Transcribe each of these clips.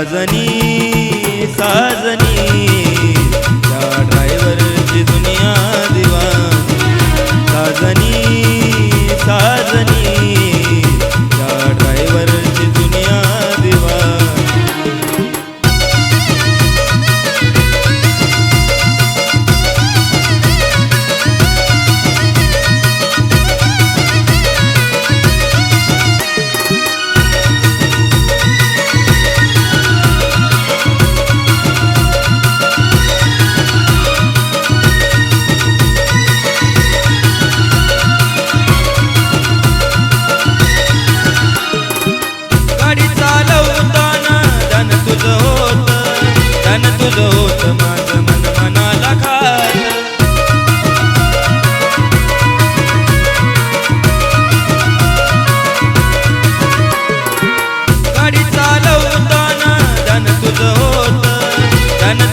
साजनी साजनी. त्या ड्रायव्हरची दुनिया दिवा साजनी साजनी.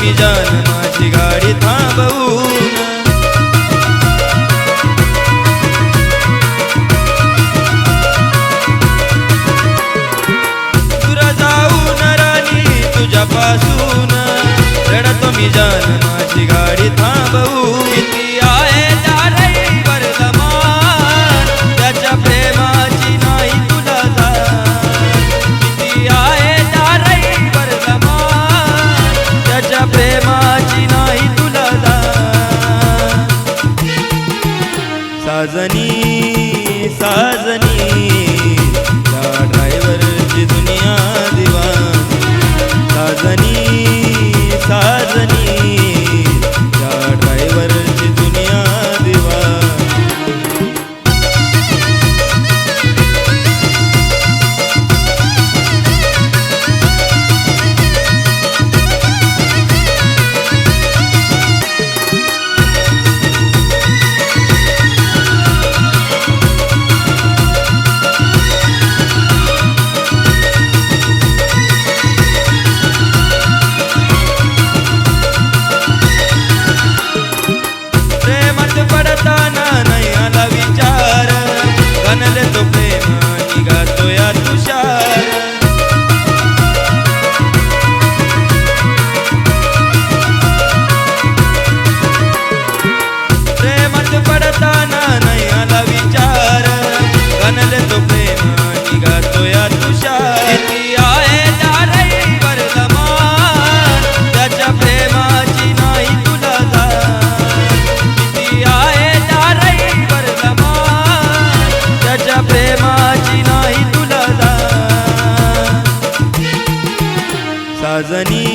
मी जन्माची गाडी थांबवू জানি